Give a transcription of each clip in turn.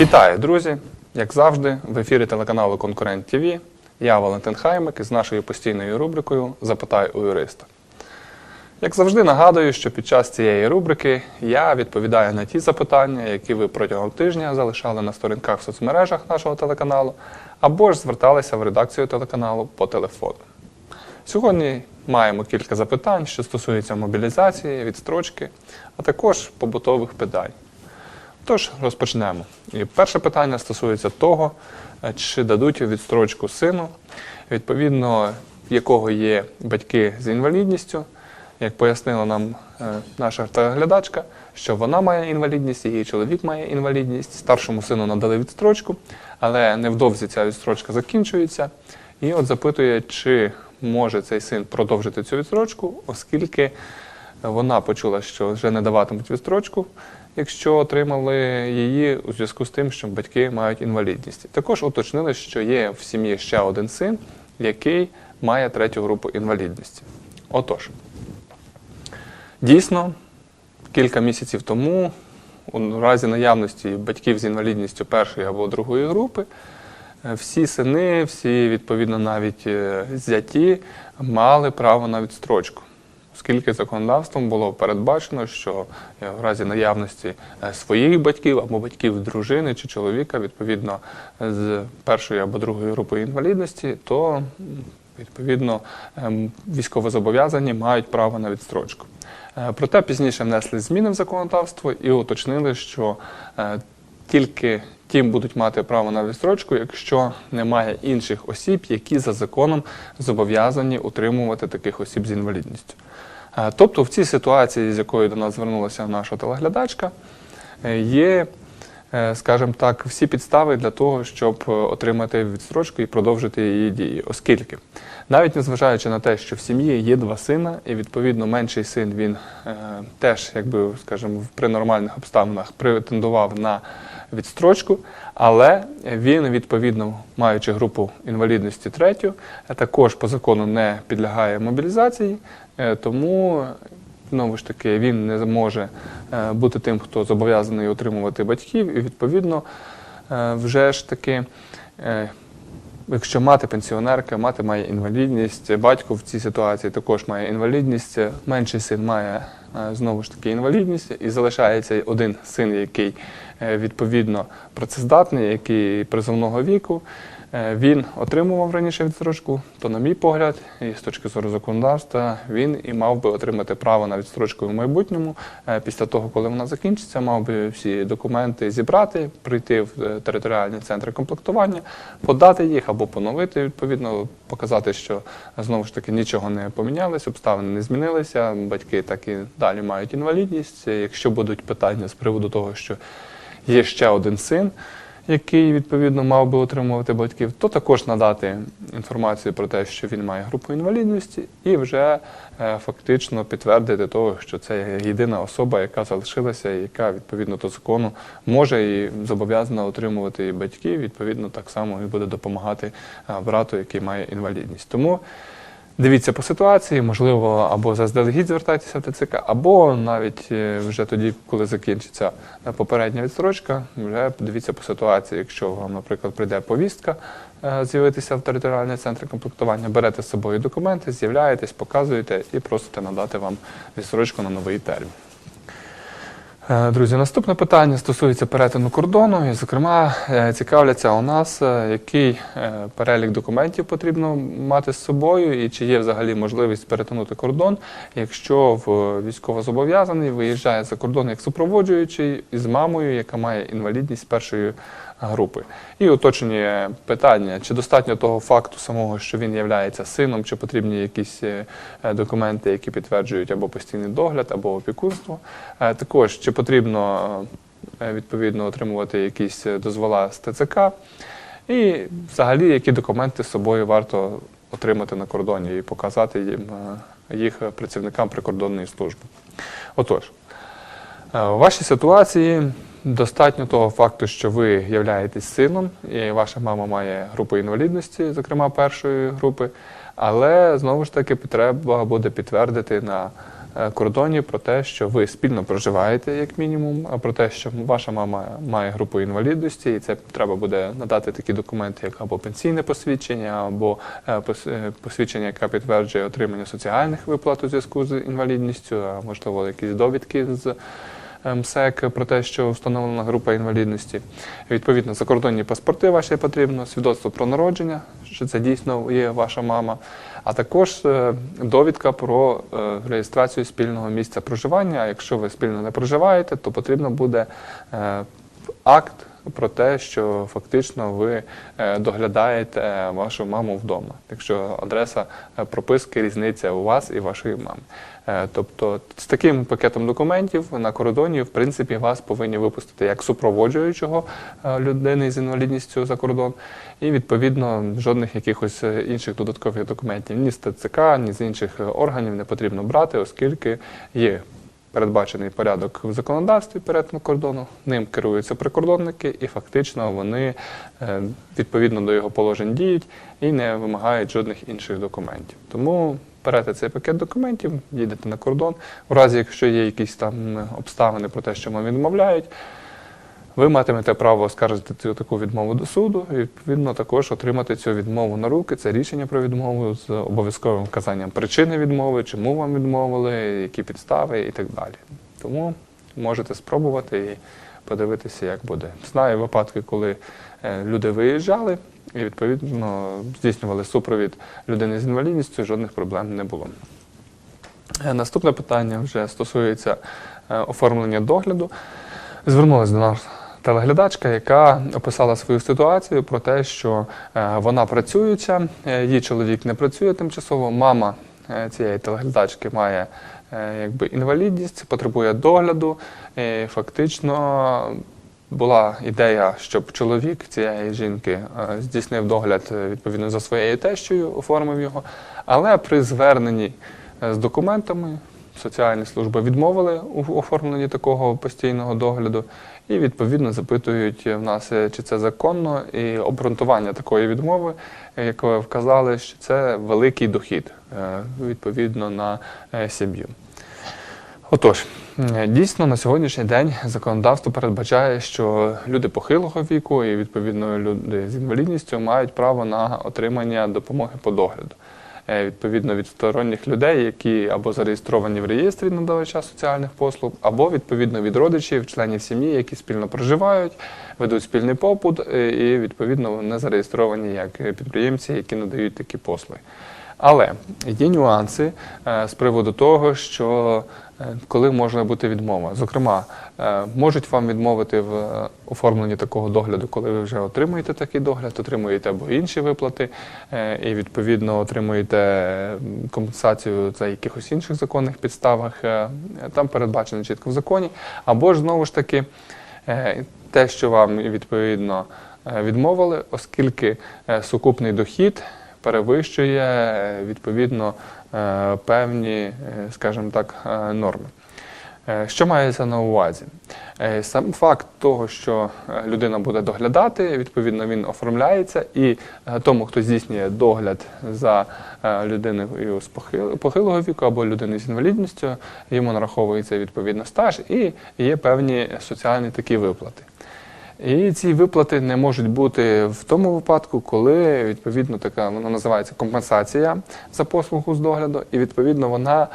Вітаю, друзі! Як завжди, в ефірі телеканалу Конкурент ТВ я Валентин Хаймик із нашою постійною рубрикою Запитай у юриста. Як завжди, нагадую, що під час цієї рубрики я відповідаю на ті запитання, які ви протягом тижня залишали на сторінках в соцмережах нашого телеканалу, або ж зверталися в редакцію телеканалу по телефону. Сьогодні маємо кілька запитань, що стосуються мобілізації, відстрочки, а також побутових питань. Тож розпочнемо. І перше питання стосується того, е, чи дадуть відстрочку сину, відповідно, якого є батьки з інвалідністю. Як пояснила нам е, наша телеглядачка, що вона має інвалідність, її чоловік має інвалідність. Старшому сину надали відстрочку, але невдовзі ця відстрочка закінчується. І от запитує, чи може цей син продовжити цю відстрочку, оскільки вона почула, що вже не даватимуть відстрочку, якщо отримали її у зв'язку з тим, що батьки мають інвалідність. Також уточнили, що є в сім'ї ще один син, який має третю групу інвалідності. Отож, дійсно, кілька місяців тому, у разі наявності батьків з інвалідністю першої або другої групи, е, всі сини, всі відповідно навіть е, зяті мали право на відстрочку. Оскільки законодавством було передбачено, що е, в разі наявності е, своїх батьків або батьків дружини чи чоловіка, відповідно з першої або другої групи інвалідності, то відповідно ем, військовозобов'язані мають право на відстрочку. Е, Проте пізніше внесли зміни в законодавство і уточнили, що е, тільки тим будуть мати право на відстрочку, якщо немає інших осіб, які за законом зобов'язані утримувати таких осіб з інвалідністю. Е, Тобто в цій ситуації, з якою до нас звернулася наша телеглядачка, е, є, е, скажімо так, всі підстави для того, щоб отримати відстрочку і продовжити її дії, оскільки навіть незважаючи на те, що в сім'ї є два сина, і відповідно менший син він теж, якби скажімо, при нормальних обставинах претендував на відстрочку, але він, відповідно, маючи групу інвалідності третю, також по закону не підлягає мобілізації, е, тому знову ж таки він не може е, бути тим, хто зобов'язаний утримувати батьків, і відповідно е, вже ж таки. Якщо мати пенсіонерка, мати має інвалідність, батько в цій ситуації також має інвалідність, менший син має знову ж таки інвалідність, і залишається один син, який е, відповідно працездатний, який призовного віку. Е, Він отримував раніше відстрочку, то, на мій погляд, і з точки зору законодавства, він і мав би отримати право на відстрочку в майбутньому. Е, Після того, коли вона закінчиться, мав би всі документи зібрати, прийти в е, територіальні центри комплектування, подати їх або поновити, відповідно, показати, що знову ж таки нічого не помінялось, обставини не змінилися, батьки так і далі мають інвалідність. Якщо будуть питання з приводу того, що є ще один син, який відповідно мав би отримувати батьків, то також надати інформацію про те, що він має групу інвалідності, і вже е, фактично підтвердити того, що це єдина особа, яка залишилася, яка відповідно до закону може і зобов'язана отримувати батьків. Відповідно, так само і буде допомагати е, брату, який має інвалідність. Тому. Дивіться по ситуації, можливо, або заздалегідь звертайтеся в ТЦК, або навіть е, вже тоді, коли закінчиться е, попередня відстрочка, вже дивіться по ситуації. Якщо вам, наприклад, прийде повістка е, з'явитися в територіальний центр комплектування, берете з собою документи, з'являєтесь, показуєте і просите надати вам відстрочку на новий термін. Е, Друзі, наступне питання стосується перетину кордону. І, зокрема, е, цікавляться у нас, е, який перелік документів потрібно мати з собою, і чи є взагалі можливість перетинути кордон, якщо військовозобов'язаний виїжджає за кордон як супроводжуючий із мамою, яка має інвалідність першої групи. І уточнює питання, чи достатньо того факту самого, що він є сином, чи потрібні якісь е, е, документи, які підтверджують або постійний догляд, або опікунство. Е, Також чи потрібно відповідно отримувати якісь дозвола з ТЦК, і взагалі які документи з собою варто отримати на кордоні і показати їм їх працівникам прикордонної служби. Отож, Е, У вашій ситуації достатньо того факту, що ви являєтесь сином, і ваша мама має групу інвалідності, зокрема першої групи, але знову ж таки треба буде підтвердити на е, кордоні про те, що ви спільно проживаєте, як мінімум, а про те, що ваша мама має групу інвалідності, і це треба буде надати такі документи, як або пенсійне посвідчення, або е, е, посвідчення, яке підтверджує отримання соціальних виплат у зв'язку з інвалідністю, а можливо, якісь довідки з. МСЕК про те, що встановлена група інвалідності. Відповідно, закордонні паспорти ваші потрібно, свідоцтво про народження, що це дійсно є ваша мама, а також е, довідка про е, реєстрацію спільного місця проживання. Якщо ви спільно не проживаєте, то потрібно буде е, акт про те, що фактично ви е, доглядаєте вашу маму вдома, якщо адреса е, прописки різниця у вас і вашої мами. Е, Тобто з таким пакетом документів на кордоні, в принципі, вас повинні випустити як супроводжуючого людини з інвалідністю за кордон, і відповідно жодних якихось інших додаткових документів. Ні з ТЦК, ні з інших органів не потрібно брати, оскільки є передбачений порядок в законодавстві перетину кордону, ним керуються прикордонники, і фактично вони е, відповідно до його положень діють і не вимагають жодних інших документів. Тому берете цей пакет документів, їдете на кордон. У разі, якщо є якісь там обставини про те, що вам відмовляють, ви матимете право оскаржити цю таку відмову до суду і відповідно також отримати цю відмову на руки. Це рішення про відмову з обов'язковим вказанням причини відмови, чому вам відмовили, які підстави і так далі. Тому можете спробувати і подивитися, як буде. Знаю випадки, коли е, люди виїжджали і відповідно здійснювали супровід людини з інвалідністю, жодних проблем не було. Е, Наступне питання вже стосується е, оформлення догляду. Звернулася до нас телеглядачка, яка описала свою ситуацію про те, що е, вона працююча, е, її чоловік не працює тимчасово. Мама е, цієї телеглядачки має якби інвалідність, потребує догляду. І фактично була ідея, щоб чоловік цієї жінки здійснив догляд відповідно за своєю тещою, оформив його. Але при зверненні з документами соціальні служби відмовили у оформленні такого постійного догляду, і відповідно запитують в нас, е, чи це законно, і обґрунтування такої відмови, е, як ви вказали, що це великий дохід е, відповідно на е, сім'ю. Отож, е, дійсно на сьогоднішній день законодавство передбачає, що люди похилого віку і відповідно люди з інвалідністю мають право на отримання допомоги по догляду. Е, Відповідно від сторонніх людей, які або зареєстровані в реєстрі надавача соціальних послуг, або відповідно від родичів, членів сім'ї, які спільно проживають, ведуть спільний побут, е, і відповідно не зареєстровані як підприємці, які надають такі послуги. Але є нюанси е, з приводу того, що коли може бути відмова. Зокрема, е, можуть вам відмовити в е, оформленні такого догляду, коли ви вже отримуєте такий догляд, отримуєте або інші виплати, е, і відповідно отримуєте е, компенсацію за якихось інших законних підставах. е, Там передбачено чітко в законі. Або ж знову ж таки е, те, що вам відповідно е, відмовили, оскільки е, сукупний дохід перевищує е, відповідно е, певні, е, скажімо так, е, норми. Е, Що мається на увазі? Е, Сам факт того, що е, людина буде доглядати, відповідно він оформляється, і е, тому, хто здійснює догляд за е, людиною з похилого віку або людиною з інвалідністю, йому нараховується відповідно стаж і є певні соціальні такі виплати. І ці виплати не можуть бути в тому випадку, коли відповідно така вона називається компенсація за послугу з догляду, і відповідно вона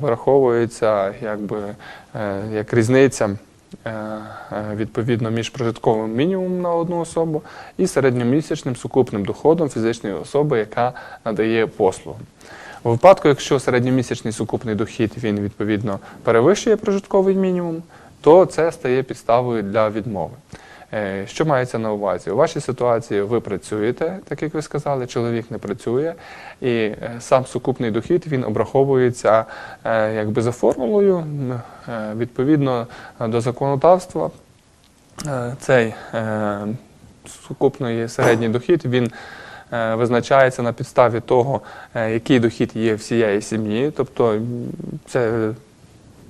вираховується якби е, як різниця. е, е, Відповідно між прожитковим мінімумом на одну особу і середньомісячним сукупним доходом фізичної особи, яка надає послугу. У випадку, якщо середньомісячний сукупний дохід він відповідно перевищує прожитковий мінімум, то це стає підставою для відмови. Е, Що мається на увазі? У вашій ситуації ви працюєте, так як ви сказали, чоловік не працює, і е, сам сукупний дохід він обраховується е, якби за формулою відповідно до законодавства. Цей сукупний середній дохід він визначається на підставі того, який дохід є всієї сім'ї, тобто це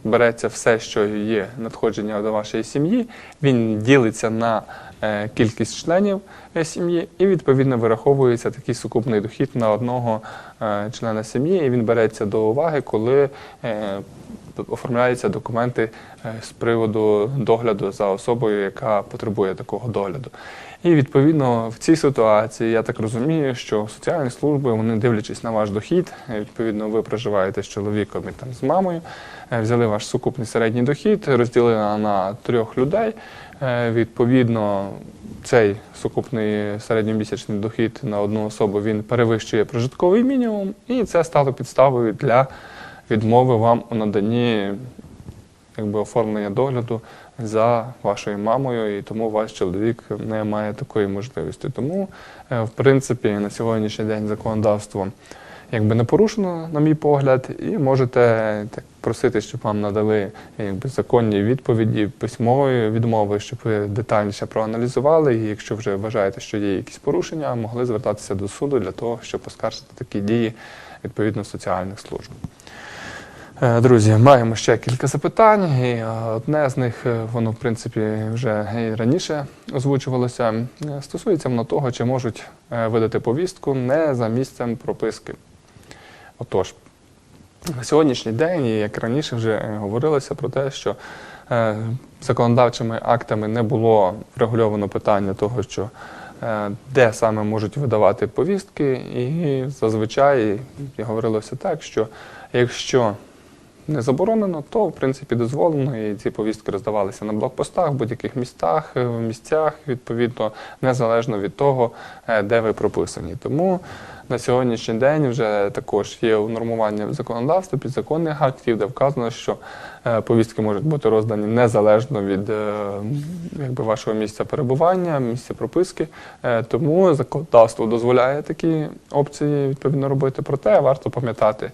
береться все, що є надходження до вашої сім'ї, він ділиться на е, кількість членів е, сім'ї, і відповідно вираховується такий сукупний дохід на одного е, члена сім'ї, і він береться до уваги, коли оформляються документи з приводу догляду за особою, яка потребує такого догляду. І відповідно в цій ситуації я так розумію, що соціальні служби, вони дивлячись на ваш дохід, відповідно, ви проживаєте з чоловіком і там з мамою, взяли ваш сукупний середній дохід, розділили на, на трьох людей. Е, Відповідно, цей сукупний середньомісячний дохід на одну особу він перевищує прожитковий мінімум, і це стало підставою для відмови вам у наданні якби, оформлення догляду за вашою мамою, і тому ваш чоловік не має такої можливості. Тому, е, в принципі, на сьогоднішній день законодавство якби не порушено, на мій погляд, і можете так просити, щоб вам надали якби, законні відповіді, письмові відмови, щоб ви детальніше проаналізували. І якщо вже вважаєте, що є якісь порушення, могли звертатися до суду для того, щоб оскаржити такі дії відповідно соціальних служб. Е, Друзі, маємо ще кілька запитань, і е, одне з них, е, воно в принципі вже і раніше озвучувалося. Стосується воно того, чи можуть видати повістку не за місцем прописки. Отож, на сьогоднішній день, і як раніше вже е, говорилося про те, що е, законодавчими актами не було врегульовано питання того, що е, де саме можуть видавати повістки, і зазвичай говорилося так, що якщо не заборонено, то в принципі дозволено, і ці повістки роздавалися на блокпостах, в будь-яких містах, в місцях, відповідно, незалежно від того, де ви прописані. Тому на сьогоднішній день вже також є унормування в законодавстві, підзаконних актів, де вказано, що е, повістки можуть бути роздані незалежно від е, якби, вашого місця перебування, місця прописки. Е, Тому законодавство дозволяє такі опції відповідно робити. Проте варто пам'ятати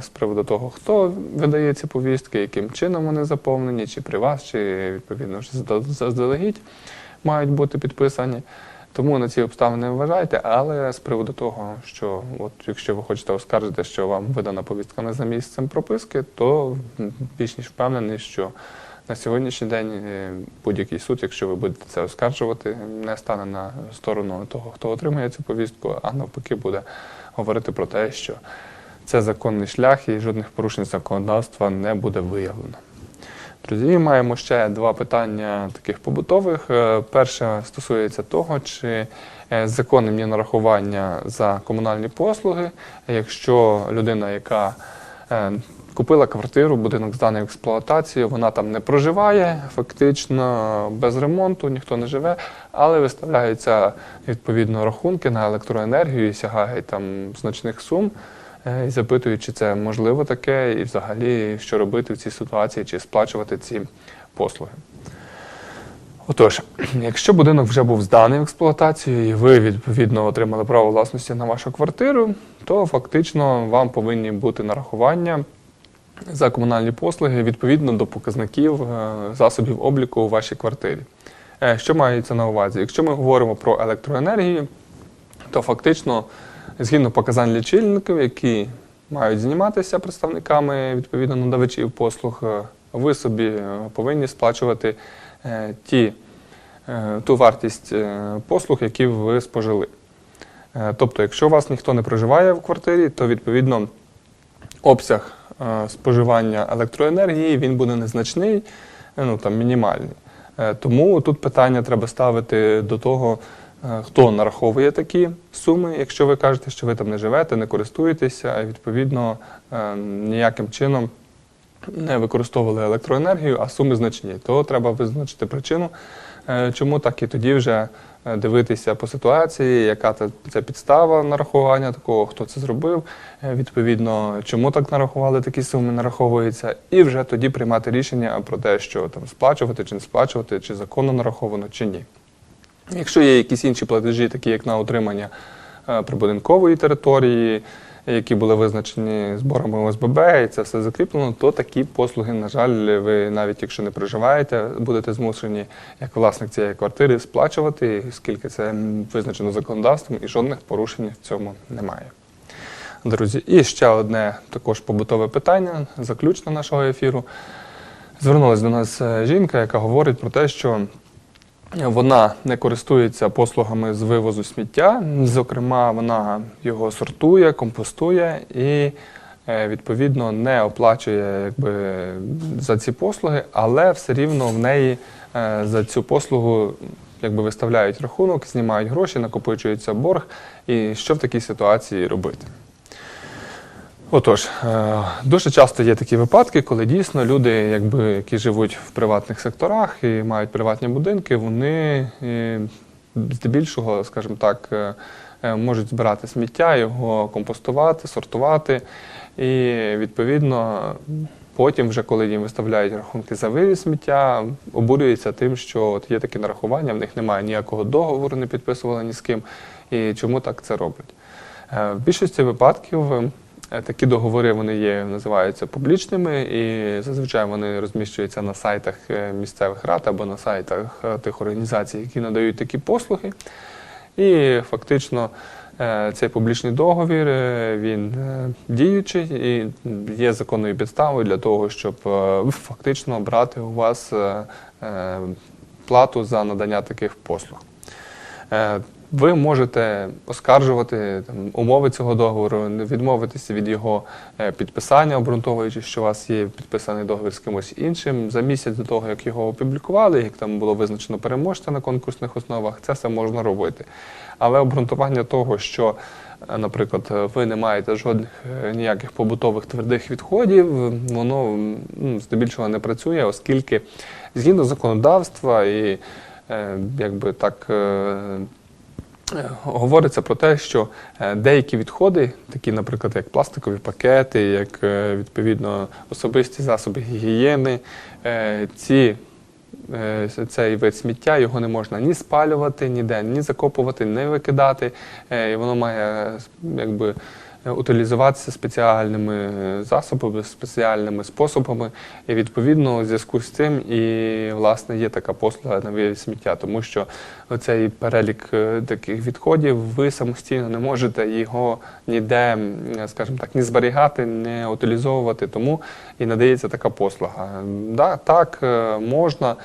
з приводу того, хто видає ці повістки, яким чином вони заповнені, чи при вас, чи відповідно заздалегідь мають бути підписані. Тому на ці обставини вважайте, але з приводу того, що от якщо ви хочете оскаржити, що вам видана повістка не за місцем прописки, то більш ніж впевнений, що на сьогоднішній день е, будь-який суд, якщо ви будете це оскаржувати, не стане на сторону того, хто отримує цю повістку, а навпаки буде говорити про те, що це законний шлях і жодних порушень законодавства не буде виявлено. Друзі, маємо ще два питання таких побутових. Е, Перше стосується того, чи е, законним є нарахування за комунальні послуги, якщо людина, яка е, купила квартиру, будинок зданий в експлуатацію, вона там не проживає, фактично без ремонту, ніхто не живе, але виставляються відповідно рахунки на електроенергію і сягають там значних сум. Е, і запитують, чи це можливо таке, і взагалі що робити в цій ситуації, чи сплачувати ці послуги. Отож, якщо будинок вже був зданий в експлуатацію, і ви відповідно отримали право власності на вашу квартиру, то фактично вам повинні бути нарахування за комунальні послуги відповідно до показників е, засобів обліку у вашій квартирі. Е, Що мається на увазі? Якщо ми говоримо про електроенергію, то фактично, згідно показань лічильників, які мають зніматися представниками відповідно надавачів послуг, е, ви собі е, повинні сплачувати е, ті, ту вартість послуг, які ви спожили. Тобто, якщо у вас ніхто не проживає в квартирі, то відповідно обсяг споживання електроенергії він буде незначний, ну там мінімальний. Тому тут питання треба ставити до того, хто нараховує такі суми, якщо ви кажете, що ви там не живете, не користуєтеся, і відповідно е, ніяким чином не використовували електроенергію, а суми значні, то треба визначити причину, е, чому так, і тоді вже е, дивитися по ситуації, яка це, підстава нарахування такого, хто це зробив, е, відповідно, чому так нарахували, такі суми нараховуються, і вже тоді приймати рішення про те, що там сплачувати чи не сплачувати, чи законно нараховано, чи ні. Якщо є якісь інші платежі, такі як на утримання е, прибудинкової території, які були визначені зборами ОСББ, і це все закріплено, то такі послуги, на жаль, ви навіть якщо не проживаєте, будете змушені як власник цієї квартири сплачувати, оскільки це визначено законодавством і жодних порушень в цьому немає. Друзі, і ще одне також побутове питання, заключне нашого ефіру. Звернулася до нас е, жінка, яка говорить про те, що Вона не користується послугами з вивозу сміття. Зокрема, вона його сортує, компостує і е, відповідно не оплачує якби, за ці послуги, але все рівно в неї е, за цю послугу якби, виставляють рахунок, знімають гроші, накопичується борг. І що в такій ситуації робити? Отож, е, дуже часто є такі випадки, коли дійсно люди, якби, які живуть в приватних секторах і мають приватні будинки, вони е, здебільшого, скажімо так, е, можуть збирати сміття, його компостувати, сортувати. І відповідно потім, вже коли їм виставляють рахунки за вивіз сміття, обурюються тим, що от є такі нарахування, в них немає ніякого договору, не підписували ні з ким. І чому так це роблять? В більшості випадків такі договори вони є, називаються публічними, і зазвичай вони розміщуються на сайтах е, місцевих рад або на сайтах е, тих організацій, які надають такі послуги. І фактично е, цей публічний договір е, він е, діючий і є законною підставою для того, щоб е, фактично брати у вас е, е, плату за надання таких послуг. Ви можете оскаржувати там, умови цього договору, відмовитися від його е, підписання, обґрунтовуючи, що у вас є підписаний договір з кимось іншим. За місяць до того, як його опублікували, як там було визначено переможця на конкурсних основах, це все можна робити. Але обґрунтування того, що, е, наприклад, ви не маєте жодних е, ніяких побутових твердих відходів, воно здебільшого не працює, оскільки згідно законодавства і якби так. Говориться про те, що е, деякі відходи, такі, наприклад, як пластикові пакети, як е, відповідно особисті засоби гігієни, е, ці, цей вид сміття його не можна ні спалювати, ніде, ні закопувати, ні викидати. І воно має якби. Е, Утилізуватися спеціальними е, засобами, спеціальними способами, і відповідно у зв'язку з цим і власне є така послуга на вивіз сміття, тому що оцей перелік е, таких відходів, ви самостійно не можете його ніде, скажімо так, ні зберігати, не утилізовувати, тому і надається така послуга. Да, так, можна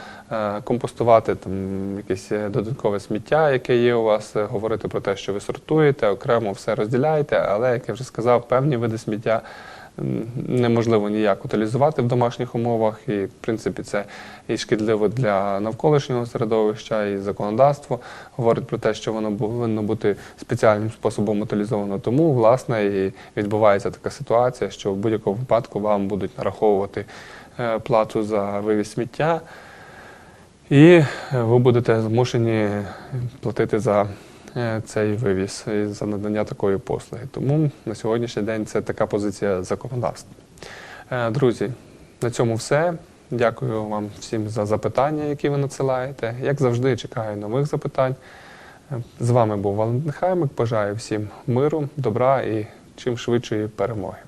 компостувати там якесь е, додаткове сміття, яке є у вас, е, говорити про те, що ви сортуєте, окремо все розділяєте, але, як я вже сказав, певні види сміття неможливо ніяк утилізувати в домашніх умовах, і в принципі це і шкідливо для навколишнього середовища, і законодавство говорить про те, що воно повинно бути спеціальним способом утилізовано. Тому, власне, і відбувається така ситуація, що в будь-якому випадку вам будуть нараховувати е, плату за вивіз сміття. І ви будете змушені платити за е, цей вивіз і за надання такої послуги. Тому на сьогоднішній день це така позиція законодавства. Е, Друзі, на цьому все. Дякую вам всім за запитання, які ви надсилаєте. Як завжди, чекаю нових запитань. Е, З вами був Валентин Хаймик. Бажаю всім миру, добра і чим швидшої перемоги.